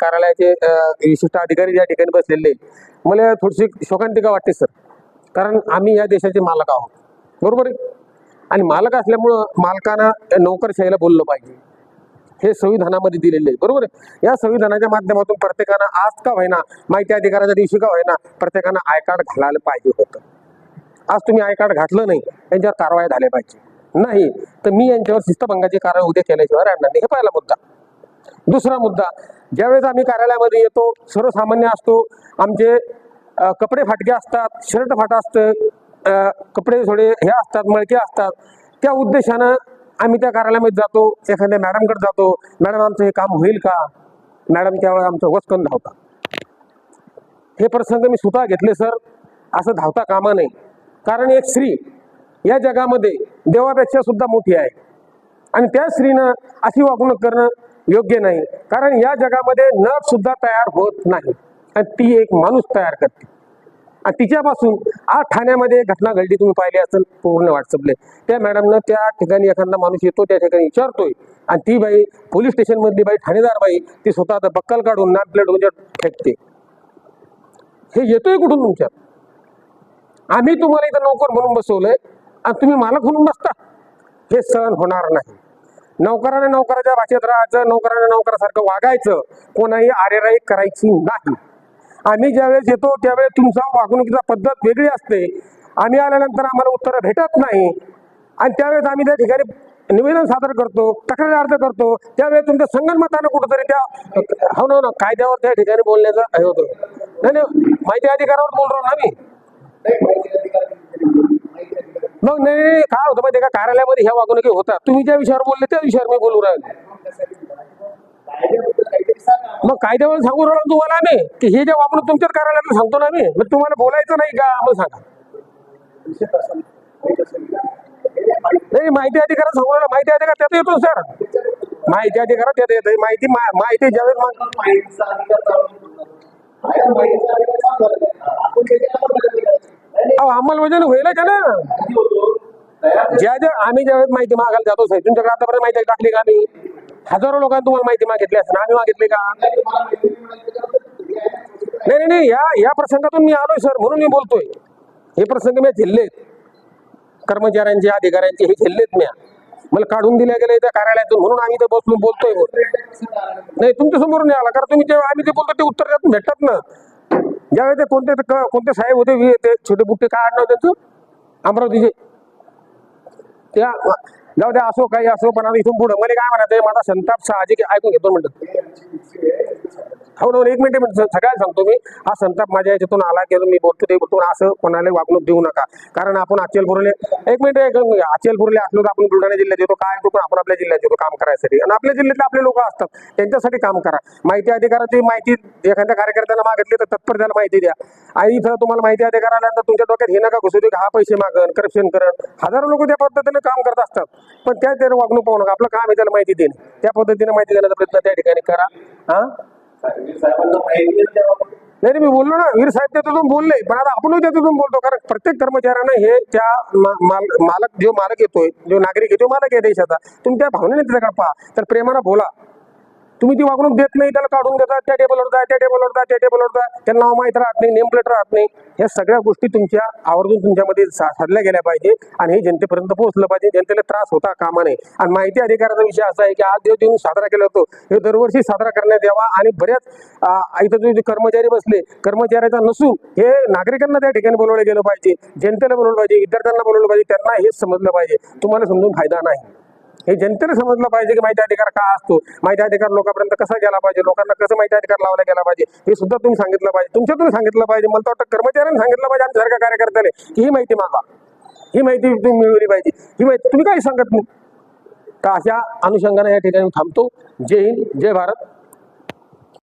कार्यालयाचे विशिष्ट अधिकारी या ठिकाणी बसलेले मला थोडीशी शोकांतिका वाटते सर. कारण आम्ही या देशाचे मालक आहोत. बरोबर आहे? आणि मालक असल्यामुळं मालकानं नोकरशाहीला बोललं पाहिजे. हे संविधानामध्ये दिलेले आहे बरोबर आहे? या संविधानाच्या माध्यमातून प्रत्येकानं आज का होईना माहिती अधिकाराच्या दिवशी का होईना प्रत्येकानं आय कार्ड घालायला पाहिजे होतं. आज तुम्ही आय कार्ड घातलं नाही यांच्यावर कारवाई झाल्या पाहिजे. नाही तर मी यांच्यावर शिस्तभंगाची कारवाई उद्या केल्याशिवाय राहणार नाही. हे पहिला मुद्दा. दुसरा मुद्दा ज्यावेळेस आम्ही कार्यालयामध्ये येतो सर्वसामान्य असतो आमचे कपडे फाटके असतात शर्ट फाटा असतं कपडे थोडे हे असतात मळके असतात. त्या उद्देशानं आम्ही त्या कार्यालयामध्ये जातो एखाद्या मॅडमकडे जातो मॅडम आमचं हे काम होईल का? मॅडम त्यावेळेस आमचं वचकन धावता हे प्रसंग मी स्वतः घेतले सर असं धावता कामा नाही कारण एक स्त्री या जगामध्ये देवापेक्षा सुद्धा मोठी आहे. आणि त्या स्त्रीनं अशी वागणूक करणं योग्य नाही. कारण या जगामध्ये नथ सुद्धा तयार होत नाही. आणि ती एक माणूस तयार करते. आणि तिच्यापासून आज ठाण्यामध्ये घटना घडली तुम्ही पाहिली असेल पूर्ण व्हॉट्सअपले. त्या मॅडमनं त्या ठिकाणी एखादा माणूस येतो त्या ठिकाणी विचारतोय. आणि ती बाई पोलीस स्टेशनमधली बाई ठाणेदार बाई ती स्वतः आता बक्कल काढून नाक प्लेट म्हणजे फेकते. हे येतोय कुठून तुमच्यात आम्ही तुम्हाला इथं नोकर म्हणून बसवलंय आणि तुम्ही मालक म्हणून बसता. हे सहन होणार नाही. नौकराने नौकराच्या भाषेत राहायचं नौकराने नौकरासारखं वागायचं कोणाही आरेराई करायची नाही. आम्ही ज्यावेळेस येतो त्यावेळेस तुमचा वागणुकीचा पद्धत वेगळी असते. आम्ही आल्यानंतर आम्हाला उत्तरं भेटत नाही. आणि त्यावेळेस आम्ही त्या ठिकाणी निवेदन सादर करतो तक्रार अर्ज करतो. त्यावेळेस तुमच्या संगणमतानं कुठंतरी त्या हो ना हो ना कायद्यावर त्या ठिकाणी बोलण्याचं हे होतं. नाही नाही माहिती अधिकारावर बोलतो ना आम्ही. मग नाही नाही, काय होतं माहिती का? कार्यालयामध्ये ह्या वागणुकी होतात. तुम्ही ज्या विषयावर बोलले त्या विषयावर मी बोलू राहिले. मग कायद्यावर सांगू राहिलो तुम्हाला आम्ही की हे जे वागणूक तुमच्याच कार्यालयाला सांगतो ना आम्ही मग तुम्हाला बोलायचं नाही का? मग सांगा. नाही माहिती अधिकारात सांगू राहिला. माहिती अधिकार त्यात येतो सर. माहिती अधिकारात त्यात येतो माहिती माहिती ज्यावेळेस मग अंमलबजावणी होईल का ना? ज्या ज्या आम्ही ज्यावेळेस माहिती मागायला जातो साहेब तुमच्याकडे आतापर्यंत माहिती टाकली का आम्ही हजारो लोकांनी तुम्हाला माहिती मागितली असेल. आम्ही मागितली का? नाही नाही या या प्रसंगातून मी आलोय सर म्हणून मी बोलतोय. हे प्रसंग मी झिल्लेत कर्मचाऱ्यांचे अधिकाऱ्यांचे हे झिल्लेत मी. मला काढून दिल्या गेले त्या कार्यालयातून. म्हणून आम्ही ते बसून बोलतोय नाही तुमच्या समोरून नाही आला. कारण तुम्ही जेव्हा आम्ही ते बोलतो ते उत्तर त्यातून भेटतात ना. ज्यावेळी ते कोणते कोणते साहेब होते ते छोटे बुट्टे काय आडनाव त्यांचं? अमरावतीचे त्या जाऊ द्या असो काही असो पण आम्ही इथून पुढं. मला काय म्हणायचं माझा संताप साहजिक ऐकून घेतो म्हणतात हो ना एक मिनिट एक मिनिट. सगळ्याला सांगतो मी हा संताप माझ्या याच्यातून आला की मी बोलतो ते बोलतो असं कोणाला वागणूक देऊ नका. कारण आपण अचलपूरले एक मिनिट एक अचलपूरले असलो तर आपण बुलढाणा जिल्ह्यात येतो काय पण आपण आपल्या जिल्ह्यात येतो काम करायसाठी. आणि आपल्या जिल्ह्यातले आपले लोक असतात त्यांच्यासाठी काम करा. माहिती अधिकाराची माहिती एखाद्या कार्यकर्त्यांना मागितली तर तत्पर त्याला माहिती द्या. आणि इथं तुम्हाला माहिती अधिकार आल्यानंतर तुमच्या डोक्यात हे नका घुसू दे हा पैसे मागण करप्शन करण. हजारो लोक त्या पद्धतीने काम करत असतात पण त्या त्याला वागणूक पाहू नका. आपलं काम आहे त्याला माहिती देणे. त्या पद्धतीने माहिती देण्याचा प्रयत्न त्या ठिकाणी करा. हा? नाही मी बोललो ना वीर साहेब त्यातून बोलले पण आता आपण त्यातून बोलतो कारण प्रत्येक कर्मचाऱ्यानं हे त्या मालक जो मालक येतोय जो नागरिक आहे तो मालक आहे देशाचा. तुम्ही त्या भावनेने त्याचा पहा तर प्रेमाला बोला. तुम्ही ती वागणूक देत नाही त्याला काढून देतात त्या टेबलवर जा त्या टेबलवर जा त्या टेबलवर जा. त्यांना नाव माहीत राहत नाही नेम प्लेट राहत नाही. ह्या सगळ्या गोष्टी तुमच्या आवर्जून तुमच्यामध्ये सा- साधल्या गेल्या पाहिजे आणि हे जनतेपर्यंत पोहोचलं पाहिजे. जनतेला त्रास होता कामा नये आणि माहिती अधिकाराचा विषय असा आहे की आज जो दिन साजरा केला होतो हे दरवर्षी साजरा करण्यात यावा आणि बऱ्याच इथं जे कर्मचारी बसले कर्मचाऱ्याचा नसून हे नागरिकांना त्या ठिकाणी बोलवलं गेलं पाहिजे. जनतेला बोलवलं पाहिजे विद्यार्थ्यांना बोलवलं पाहिजे त्यांना हेच समजलं पाहिजे. तुम्हाला समजून फायदा नाही. हे जनतेने समजलं पाहिजे की माहिती अधिकार का असतो? माहिती अधिकार लोकांपर्यंत कसा गेला पाहिजे? लोकांना कसं माहिती अधिकार लावला गेला पाहिजे? हे सुद्धा तुम्ही सांगितलं पाहिजे. तुमच्यातून सांगितलं पाहिजे. मला तर वाटतं कर्मचाऱ्यांनी सांगितलं पाहिजे आणि सारख्या कार्यकर्त्याने की ही माहिती मागा ही माहिती तुम्ही मिळवली पाहिजे. ही माहिती तुम्ही काही सांगत नाही? तर अशा अनुषंगाने या ठिकाणी थांबतो. जय हिंद जय भारत.